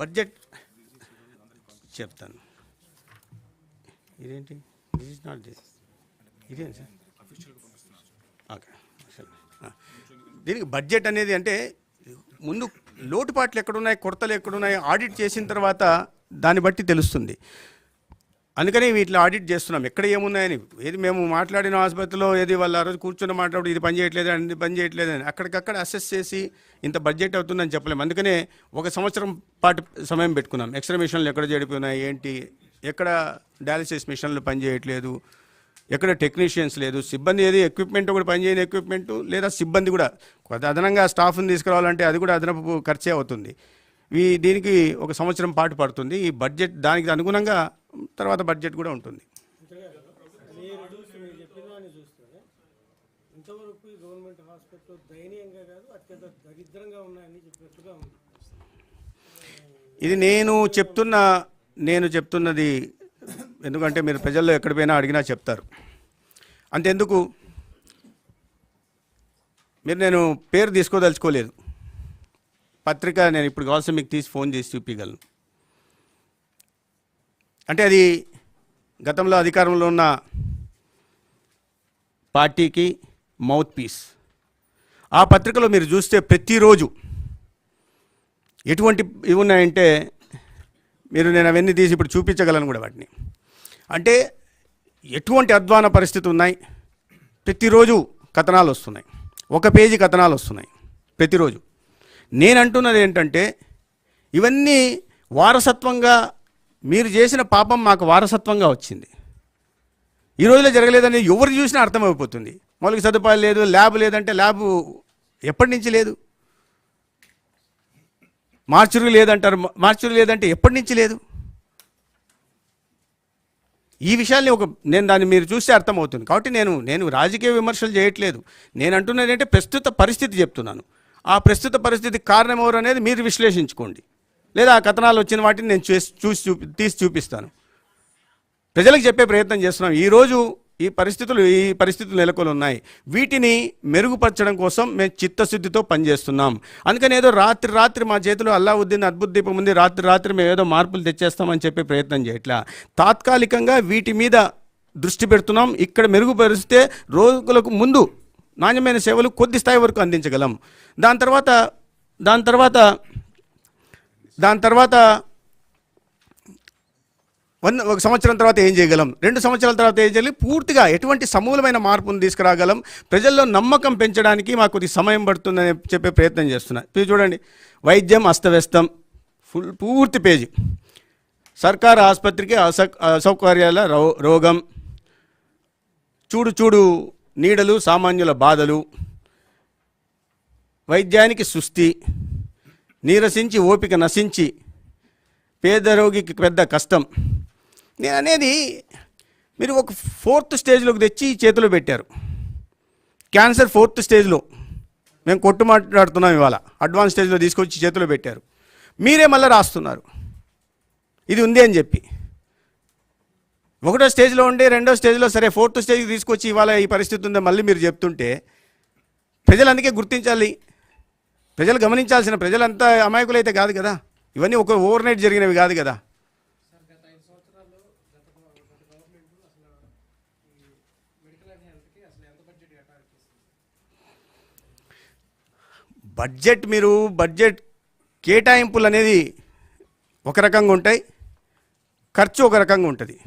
Budget చెప్తాను. ఇదేంటి? This is not this ఇదేంటి సార్? ఓకే దీనికి బడ్జెట్ అనేది అంటే ముందు లోటుపాట్లు ఎక్కడున్నాయి కొరతలు ఎక్కడున్నాయి ఆడిట్ చేసిన తర్వాత దాన్ని బట్టి తెలుస్తుంది. అందుకని వీటిలో ఆడిట్ చేస్తున్నాం. ఎక్కడ ఏమున్నాయని? ఏది మేము మాట్లాడిన ఆసుపత్రిలో ఏది వాళ్ళు ఆ రోజు కూర్చొని మాట్లాడు ఇది పని చేయట్లేదు పని చేయట్లేదు అని అక్కడికక్కడ అసెస్ చేసి ఇంత బడ్జెట్ అవుతుందని చెప్పలేము అందుకనే ఒక సంవత్సరం పాటు సమయం పెట్టుకున్నాం. ఎక్స్రే మిషన్లు ఎక్కడ చెడిపోయినాయి ఏంటి? ఎక్కడ డయాలసిస్ మిషన్లు పని చేయట్లేదు? ఎక్కడ టెక్నీషియన్స్ లేదు? సిబ్బంది ఏది ఎక్విప్మెంట్ ఒకటి పనిచేయని ఎక్విప్మెంట్ లేదా సిబ్బంది కూడా కొంత అదనంగా స్టాఫ్ని తీసుకురావాలంటే అది కూడా అదనపు ఖర్చే అవుతుంది. ఈ దీనికి ఒక సంవత్సరం పాటు పడుతుంది. ఈ బడ్జెట్ దానికి అనుగుణంగా తర్వాత బడ్జెట్ కూడా ఉంటుంది. మీరు చూసి మీరు చెప్పిన దాన్ని చూస్తే ఇంతవరకు ఈ గవర్నమెంట్ హాస్పిటల్ దయనీయంగా కాదు అత్యంత దరిద్రంగా ఉన్నాయని చెప్పినట్లుగా ఉంది. ఇది నేను చెప్తున్న నేను చెప్తున్నది ఎందుకంటే మీరు ప్రజల్లో ఎక్కడ పోయినా అడిగినా చెప్తారు. అంతెందుకు? మీరు నేను పేరు తీసుకోదలుచుకోలేదు. పత్రిక నేను ఇప్పుడు కావాల్సి మీకు తీసి ఫోన్ చేసి చూపించగలను అంటే అది గతంలో అధికారంలో ఉన్న పార్టీకి మౌత్ పీస్ ఆ పత్రికలో మీరు చూస్తే ప్రతిరోజు ఎటువంటి ఇవి ఉన్నాయంటే మీరు నేను అవన్నీ తీసి ఇప్పుడు చూపించగలను కూడా వాటిని. అంటే ఎటువంటి అధ్వాన పరిస్థితి ఉన్నాయి? ప్రతిరోజు కథనాలు వస్తున్నాయి. ఒక పేజీ కథనాలు వస్తున్నాయి ప్రతిరోజు. నేను అంటున్నది ఏంటంటే ఇవన్నీ వారసత్వంగా మీరు చేసిన పాపం మాకు వారసత్వంగా వచ్చింది. ఈ రోజులో జరగలేదని ఎవరు చూసినా అర్థమైపోతుంది. మౌలిక సదుపాయాలు లేదు ల్యాబ్ లేదంటే ల్యాబ్ ఎప్పటి నుంచి లేదు? మార్చురు లేదంటారు మార్చురు లేదంటే ఎప్పటి నుంచి లేదు? ఈ విషయాల్ని ఒక నేను దాన్ని మీరు చూస్తే అర్థమవుతుంది. కాబట్టి నేను నేను రాజకీయ విమర్శలు చేయట్లేదు. నేను అంటున్నది ప్రస్తుత పరిస్థితి చెప్తున్నాను. ఆ ప్రస్తుత పరిస్థితి కారణం ఎవరు అనేది మీరు విశ్లేషించుకోండి. లేదా ఆ కథనాలు వచ్చిన వాటిని నేను చూసి చూపి తీసి చూపిస్తాను. ప్రజలకు చెప్పే ప్రయత్నం చేస్తున్నాం. ఈరోజు ఈ పరిస్థితులు ఈ పరిస్థితులు నెలకొని ఉన్నాయి. వీటిని మెరుగుపరచడం కోసం మేము చిత్తశుద్ధితో పనిచేస్తున్నాం. అందుకని ఏదో రాత్రి రాత్రి మా చేతిలో అల్లావుద్దీన్ అద్భుత దీపం ఉంది రాత్రి రాత్రి మేము ఏదో మార్పులు తెచ్చేస్తామని చెప్పే ప్రయత్నం చేయట్లా. తాత్కాలికంగా వీటి మీద దృష్టి పెడుతున్నాం. ఇక్కడ మెరుగుపరిస్తే రోగులకు ముందు నాణ్యమైన సేవలు కొద్ది స్థాయి వరకు అందించగలం. దాని తర్వాత దాని తర్వాత దాని తర్వాత వన్ ఒక సంవత్సరం తర్వాత ఏం చేయగలం? రెండు సంవత్సరాల తర్వాత ఏం చేయాలి? పూర్తిగా ఎటువంటి సమూలమైన మార్పును తీసుకురాగలం? ప్రజల్లో నమ్మకం పెంచడానికి మాకు కొద్ది సమయం పడుతుందని చెప్పే ప్రయత్నం చేస్తున్నా. ఇది చూడండి. వైద్యం అస్తవ్యస్తం. ఫుల్ పూర్తి పేజీ. సర్కారు ఆసుపత్రికి అస అసౌకర్యాల రో రోగం. చూడు చూడు నీడలు సామాన్యుల బాధలు. వైద్యానికి సుస్థి. నీరసించి ఓపిక నశించి పేద రోగికి పెద్ద కష్టం. నేను అనేది మీరు ఒక ఫోర్త్ స్టేజ్లోకి తెచ్చి చేతిలో పెట్టారు. క్యాన్సర్ ఫోర్త్ స్టేజ్లో. మేము కొట్టు మాట్లాడుతున్నాం ఇవాళ. అడ్వాన్స్ స్టేజ్లో తీసుకొచ్చి చేతిలో పెట్టారు. మీరే మళ్ళీ రాస్తున్నారు. ఇది ఉంది అని చెప్పి. ఒకటో స్టేజ్లో ఉండి రెండో స్టేజ్లో సరే ఫోర్త్ స్టేజ్కి తీసుకొచ్చి ఇవాళ ఈ పరిస్థితి ఉందో మళ్ళీ మీరు చెప్తుంటే ప్రజలు అందుకే గుర్తించాలి. ప్రజలు గమనించాల్సిన ప్రజలంతా అమాయకులైతే కాదు కదా? ఇవన్నీ ఒక ఓవర్ నైట్ జరిగినవి కాదు కదా? బడ్జెట్ బడ్జెట్ మీరు బడ్జెట్ కేటాయింపులు అనేది ఒక రకంగా ఉంటాయి ఖర్చు ఒక రకంగా ఉంటుంది.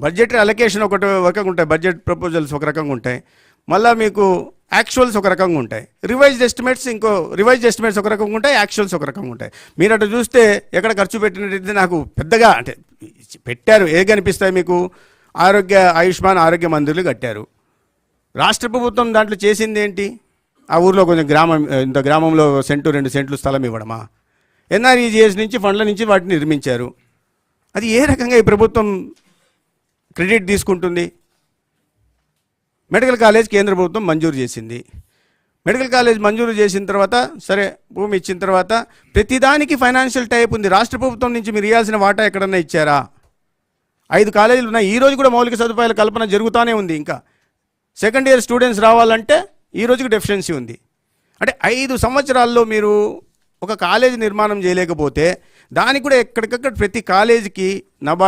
బడ్జెట్ అలొకేషన్ ఒకటి ఒక రకంగా ఉంటాయి బడ్జెట్ ప్రపోజల్స్ ఒక రకంగా ఉంటాయి. మళ్ళీ మీకు యాక్చువల్స్ ఒక రకంగా ఉంటాయి. రివైజ్డ్ ఎస్టిమేట్స్ ఇంకో రివైజ్డ్ ఎస్టిమేట్స్ ఒక రకంగా ఉంటాయి యాక్చువల్స్ ఒక రకంగా ఉంటాయి. మీరు అటు చూస్తే ఎక్కడ ఖర్చు పెట్టినట్టయితే నాకు పెద్దగా అంటే పెట్టారు ఏ కనిపిస్తాయి మీకు? ఆరోగ్య ఆయుష్మాన్ ఆరోగ్య మందిర్లు కట్టారు. రాష్ట్ర ప్రభుత్వం దాంట్లో చేసింది ఏంటి? ఆ ఊర్లో కొంచెం గ్రామం ఇంత గ్రామంలో సెంటు రెండు సెంట్లు స్థలం ఇవ్వడమా? ఎన్ఆర్ఈజిఎస్ నుంచి ఫండ్ల నుంచి వాటిని నిర్మించారు. అది ఏ రకంగా ఈ ప్రభుత్వం క్రెడిట్ తీసుకుంటుంది? మెడికల్ కాలేజ్ కేంద్ర ప్రభుత్వం మంజూరు చేసింది. మెడికల్ కాలేజ్ మంజూరు చేసిన తర్వాత సరే భూమి ఇచ్చిన తర్వాత ప్రతిదానికి ఫైనాన్షియల్ టైప్ ఉంది. రాష్ట్ర ప్రభుత్వం నుంచి మీరు ఇవ్వాల్సిన వాటా ఎక్కడన్నా ఇచ్చారా? ఐదు కాలేజీలు ఉన్నాయి. ఈ రోజు కూడా మౌలిక సదుపాయాల కల్పన జరుగుతూనే ఉంది ఇంకా. సెకండ్ ఇయర్ స్టూడెంట్స్ రావాలంటే ఈ రోజుకి డెఫిషియన్సీ ఉంది. అంటే ఐదు సంవత్సరాల్లో మీరు ఒక కాలేజీ నిర్మాణం చేయలేకపోతే దానికి కూడా ఎక్కడికక్కడ ప్రతి కాలేజీకి నబార్డ్